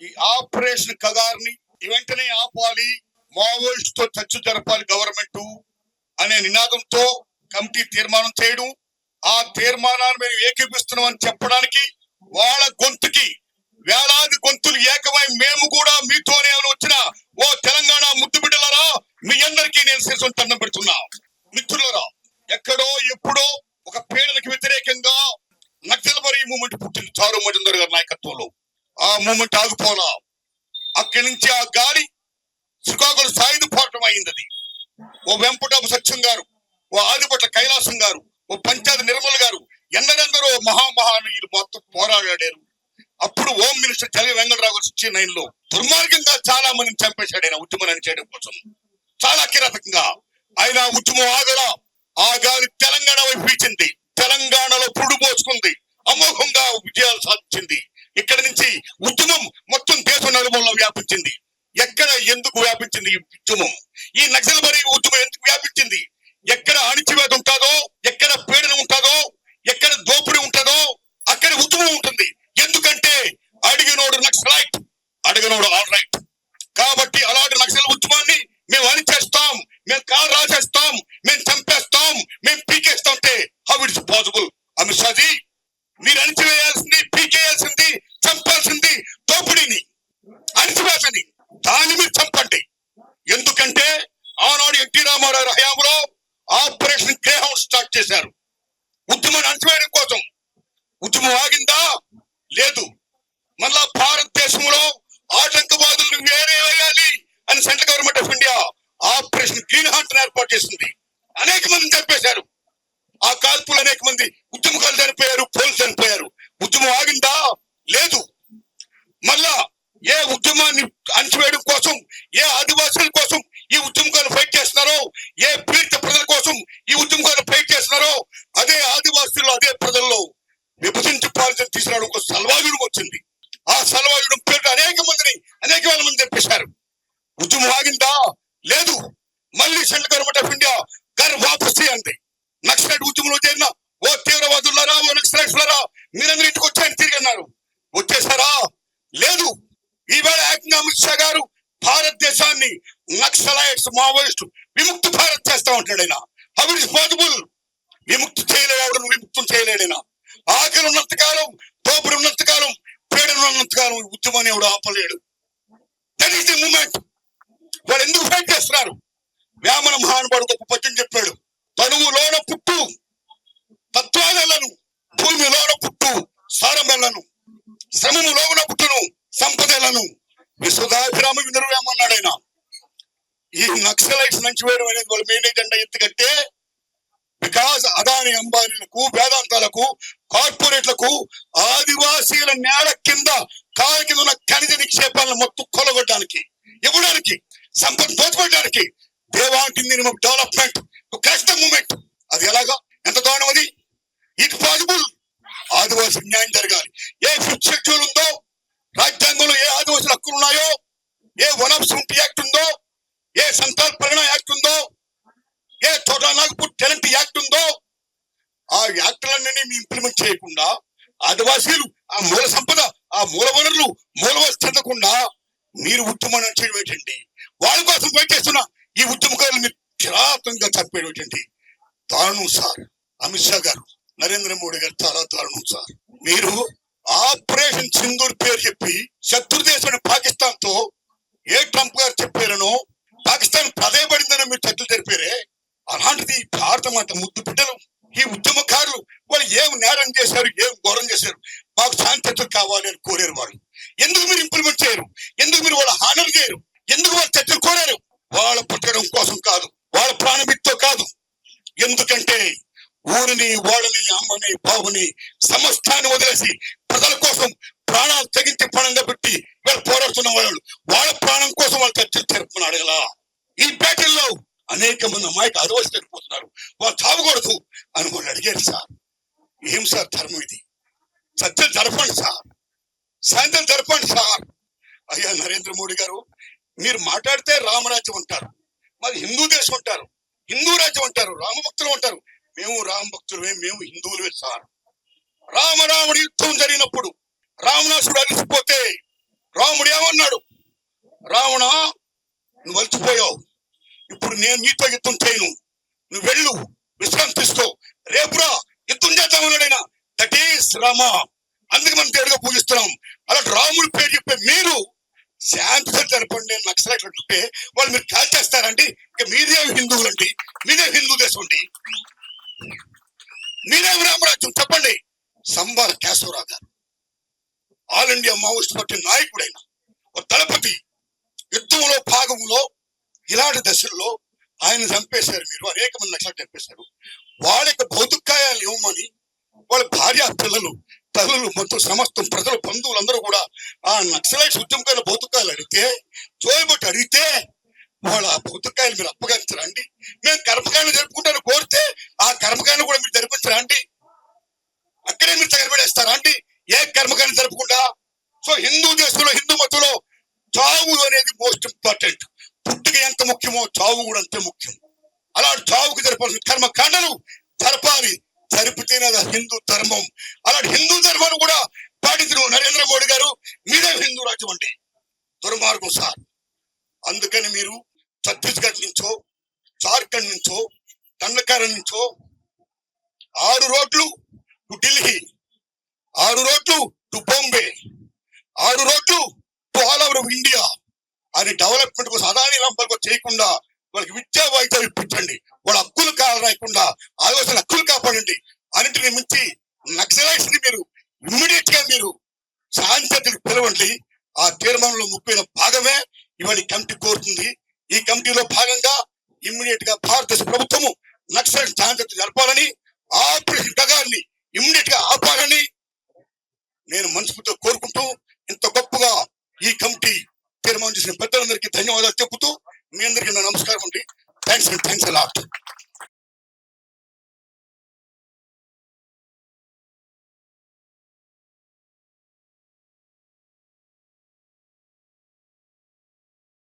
ఈ ఆపరేషన్ కగార్ని వెంటనే ఆపాలి. మావోయిస్టుతో తో చర్చ జరపాలి గవర్నమెంట్ అనే నినాదంతో కమిటీ తీర్మానం చేయడం. ఆ తీర్మానాన్ని మేము ఏకీపిస్తున్నాం అని చెప్పడానికి వాళ్ళ గొంతుకి వేలాది గొంతులు ఏకమై మేము కూడా మీతోనే అని వచ్చిన ఓ తెలంగాణ ముద్దు బిడ్డలరా మీ అందరికీ నేను శిరసు దండం పెడుతున్నా. మిత్రులరా ఎక్కడో ఎప్పుడో ఒక పీడనకి వ్యతిరేకంగా నక్సల్బరీ మూమెంట్ పుట్టింది చారు మజందర్ గారి నాయకత్వంలో. ఆ మూమెంట్ ఆగిపోనా? అక్కడి నుంచి ఆ గాలి శ్రీకాకుళం సాయుధ పోరాటం అయింది అది ఓ వెంపటాపు సత్యం గారు ఓ ఆదిపట్ల కైలాసం గారు ఓ పంచాయతీ నిర్మల్ గారు ఎందరెందరో మహామహానీయులు మొత్తం పోరాడారు అప్పుడు హోమ్ మినిస్టర్ చలి వెంకటరావు గారు సిక్స్టీ నైన్లో దుర్మార్గంగా చాలా మందిని చంపేశాడు ఆయన ఉద్యమం చేయడం కోసం. చాలా కిరాతకంగా ఆయన ఉద్యమం ఆగల ఆ గాలి తెలంగాణ వైపు పీచింది తెలంగాణ వ్యాపించింది? ఎక్కడ ఎందుకు వ్యాపించింది ఈ ఉద్యమం ఈ నక్సల్బరీ ఉద్యమం ఎందుకు వ్యాపించింది? ఎక్కడ అణిచివేత ఉంటుందో ఎక్కడ పీడన ఉంటుందో ఎక్కడ దోపిడీ ఉంటుందో అక్కడ ఉద్యమం ఉంటుంది ఎందుకంటే అడిగినోడు నక్సలైట్ అడిగినోడు ఆల్ రైట్ కాబట్టి అలాంటి నక్సల్ ఉద్యమాన్ని మేము అణిచేస్తాం మేము కాలు రాసేస్తాం మేము చంపేస్తాం మేము పీకేస్తాం అంటే how it's possible Amit Shaji మీరు అణిచివేయాల్సింది పీకేయాల్సింది చంపాల్సింది దోపిడీని అణిచివేసని దాన్ని మీరు చంపండి ఎందుకంటే ఆనాడు ఎన్టీ హయాంలో ఆపరేషన్ గ్రేహౌండ్ స్టార్ట్ చేశారు. ఉద్యమాన్ని అణచివేయడం కోసం. ఉద్యమం ఆగిందా? లేదు. మళ్ళా భారతదేశంలో ఆటంకవాదులను వేరే వేయాలి అని central government of India operation green hunt ఏర్పాటు చేసింది. అనేక మందిని చంపేశారు. ఆ కాల్పులు అనేక మంది ఉద్యమకాలు చనిపోయారు పోలీసు చనిపోయారు. ఉద్యమం ఆగిందా? లేదు. మళ్ళా ఏ ఉద్యమాన్ని అణచివేయడం కోసం ఏ ఆదివాసుల చేశారు. ఉద్యమం ఆగిందా లేదు. మళ్ళీ సెంట్రల్ గవర్నమెంట్ ఆఫ్ ఇండియా గర్ వాపస్ అంది నక్సలైట్ ఉద్యమంలో చేరిన ఓ తీవ్రవాదులారా ఓ నక్సలైట్స్లారా మీరందరూ ఇంటికి వచ్చాయని తిరిగి అన్నారు. వచ్చేసారా లేదు. ఈవేళ ఏకంగా అమిత్ షా గారు భారతదేశాన్ని నక్సలైట్స్ మావోయిస్ట్ విముక్తి భారత్ చేస్తా ఉంటాడు ఆయన. హౌ ఇస్ పాసిబుల్ విముక్తి చేయలేడు విముక్తం చేయలేడైనా ఆకలి ఉన్నంతకాలం తోపుడు ఉన్నంతకాలం పీడన ఉన్నంతకాలం ఈ ఉద్యమాన్ని ఎవడు ఆపలేడు. దట్ ఈస్ ది మూమెంట్ వాళ్ళు ఎందుకు ఫైట్ చేస్తున్నారు? వేమన మహానుభావుడు గొప్ప పద్యం చెప్పాడు. తనువులోన పుట్టు. తత్వాలను భూమిలోన పుట్టు. సారమెల్లను శ్రమములోన పుట్టును. సంపదలను విశ్వదాభిరామ వినురవేమన్నాడు ఆయన. ఈ నక్సలైట్స్ నుంచి వేయడం అనేది వాళ్ళ మెయిన్ ఎజెండా ఎత్తుకంటే బికాస్ అదాని అంబానీలకు వేదాంతాలకు కార్పొరేట్లకు ఆదివాసీల నేల కింద కాలు కింద ఉన్న ఖనిజ నిక్షేపాలను మొత్తం కొలగొట్టడానికి ఇవ్వడానికి సంపద దోచుకోవడానికి దేవాంటి minimum development crush the movement. అది ఎలాగా? ఎంత దారుణం అది? ఇట్ పాసిబుల్ ఆదివాసి న్యాయం జరగాలి. ఏ ఫిఫ్త్ షెడ్యూల్ ఉందో రాజ్యాంగంలో ఏ ఆదివాసుల హక్కులు ఉన్నాయో ఏ వన్ ఆఫ్ సెవెంటీ యాక్ట్ ఉందో ఏ సంతాల్ ప్రగణ యాక్ట్ ఉందో ఏ చోటా నాగపూర్ టెలెంట్ యాక్ట్ ఉందో ఆ యాక్టులన్నీ ఇంప్లిమెంట్ చేయకుండా ఆదివాసీలు ఆ మూల సంపద ఆ మూల వనరులు మూల చెందకుండా మీరు ఉద్యమం చేయడం ఏంటండి? వాళ్ళ కోసం ఫైట్ చేస్తున్న ఈ ఉద్యమకారులు మీరు కిరాతంగా చంపేయడం ఏంటండి? దారుణం సార్. అమిత్ షా గారు నరేంద్ర మోడీ గారు చాలా దారుణం సార్. మీరు ఆపరేషన్ సింధూర్ పేరు చెప్పి శత్రు దేశం పాకిస్తాన్తో ఏ ట్రంప్ గారు చెప్పారనో పాకిస్తాన్ పదేపడిందని మీరు చర్చలు జరిపారే అలాంటిది భారతం అంత ముద్దు బిడ్డలు ఈ ఉద్యమకారులు వాళ్ళు ఏం నేరం చేశారు ఏం ఘోరం చేశారు? మాకు శాంతియుత కావాలి అని కోరారు వాళ్ళు ఎందుకు మీరు ఇంప్లిమెంట్ చేయరు? ఎందుకు మీరు వాళ్ళ హానర్ చేయరు? ఎందుకు వాళ్ళు చర్చలు కోరారు? వాళ్ళ పుట్టడం కోసం కాదు వాళ్ళ ప్రాణమిత్తో కాదు. ఎందుకంటే ఊరిని వాళ్ళని అమ్మని బాబుని సమస్తాన్ని వదిలేసి ప్రజల కోసం ప్రాణాలు తెగించి పణంగా పెట్టి వీళ్ళు పోరాడుతున్న వాళ్ళు వాళ్ళ ప్రాణం కోసం వాళ్ళు చర్చలు జరుపుకుని అడగల ఈ బ్యాటిల్లో అనేక మంది అమ్మాయికి అరవసి చనిపోతున్నారు వాళ్ళు చావకూడదు అని వాళ్ళు అడిగారు సార్. ఏం సార్ ధర్మం ఇది? చర్చలు జరపండి సార్. సాయంత్రం జరపండి సార్. అయ్యా నరేంద్ర మోడీ గారు మీరు మాట్లాడితే రామరాజ్యం అంటారు. మరి హిందూ దేశం అంటారు. హిందూ రాజ్యం అంటారు. రామభక్తులు అంటారు. మేము రామ భక్తులమే మేము హిందువులమే సార్. రామరాముడి యుద్ధం జరిగినప్పుడు రావణాసుడు అలిసిపోతే రాముడు ఏమన్నాడు? రావణ నువ్వు అలిసిపోయావు. ఇప్పుడు నేను నీతో యుద్ధం చేయను. నువ్వు వెళ్ళు విశ్రాంతి రేపురా యుద్ధం చేద్దామన్నాడైనా దట్ ఈస్ రామ అందుకే మనం దేవుడిగా పూజిస్తున్నాం. అలా రాముడి పేరు చెప్పే మీరు శాంతితో జరపండి నేను నక్సలైట్లు అంటుంటే వాళ్ళు మీరు కాల్ చేస్తారండి. ఇక మీరే హిందువులు అండి. మీరే హిందూ దేశం అండి. మీరే రామరాజ్యం చెప్పండి. సంబాల కేశవరావు గారు. ఆల్ ఇండియా మావోయిస్ట్ పార్టీ నాయకుడైన ఒక దళపతి యుద్ధంలో భాగంలో ఇలాంటి దశల్లో ఆయన చంపేశారు మీరు. అనేక మంది నక్సలైట్ చంపేశారు. వాళ్ళ యొక్క భౌతికాయాలు ఇవ్వమని వాళ్ళ భార్య పిల్లలు తల్లులు మొత్తం సమస్తం ప్రజలు బంధువులు అందరూ కూడా ఆ నక్సలైట్స్ ఉద్యమకాల భౌతికాయలు అడిగితే జోయబట్టి అడిగితే వాళ్ళ ఆ భౌతికాయలు మీరు అప్పగించరా అండి? మేము కర్మకాయలు జరుపుకుంటాను కోరితే ఆ కర్మకాయలు కూడా మీరు జరిపించరా అండి? అక్కడే మీరు తగలబడేస్తారా అండి? ఏ కర్మకాయలు జరపకుండా సో హిందూ దేశంలో హిందూ మతంలో చావు అనేది మోస్ట్ ఇంపార్టెంట్ పుట్టుక ఎంత ముఖ్యమో చావు కూడా అంతే ముఖ్యం. అలాంటి చావుకు జరపాల్సిన కర్మకాండలు జరపాలి. జరిపితేనే అది హిందూ ధర్మం. అలాంటి హిందూ ధర్మాన్ని కూడా పాటించిన నరేంద్ర మోడీ గారు మీరే హిందూ రాజ్యం అండి. దుర్మార్గం సార్. అందుకని మీరు ఛత్తీస్గఢ్ నుంచో జార్ఖండ్ నుంచో దండకారం నుంచో ఆరు రోడ్లు టు ఢిల్లీ ఆరు రోడ్లు టు బాంబే ఆరు రోడ్లు టు ఆల్ ఓవర్ ఇండియా అని డెవలప్మెంట్ కోసం అదాని లంపలకు చేయకుండా వాళ్ళకి విద్యా వైద్యం ఇప్పించండి. వాళ్ళ హక్కులు కాకుండా ఆలోచన హక్కులు కాపాడండి. అన్నింటిని మించి నక్సలైట్స్ని మీరు ఇమ్మీడియట్గా మీరు శాంతికి పిలవండి. ఆ తీర్మానంలో ముప్పైన భాగమే ఇవాళ కమిటీ కోరుతుంది. ఈ కమిటీలో భాగంగా ఇమ్మీడియట్గా భారతదేశ ప్రభుత్వము నక్సలైట్ శాంతి జరపాలని ఆపరేషన్ గగాన్ని ఇమ్మీడియట్గా ఆపాలని నేను మనస్ఫూర్తిగా కోరుకుంటూ ఇంత గొప్పగా ఈ కమిటీ తీర్మానం చేసిన పెద్దలందరికీ ధన్యవాదాలు చెబుతూ మీ అందరికీ నా నమస్కారం అండి. Thanks and thanks a lot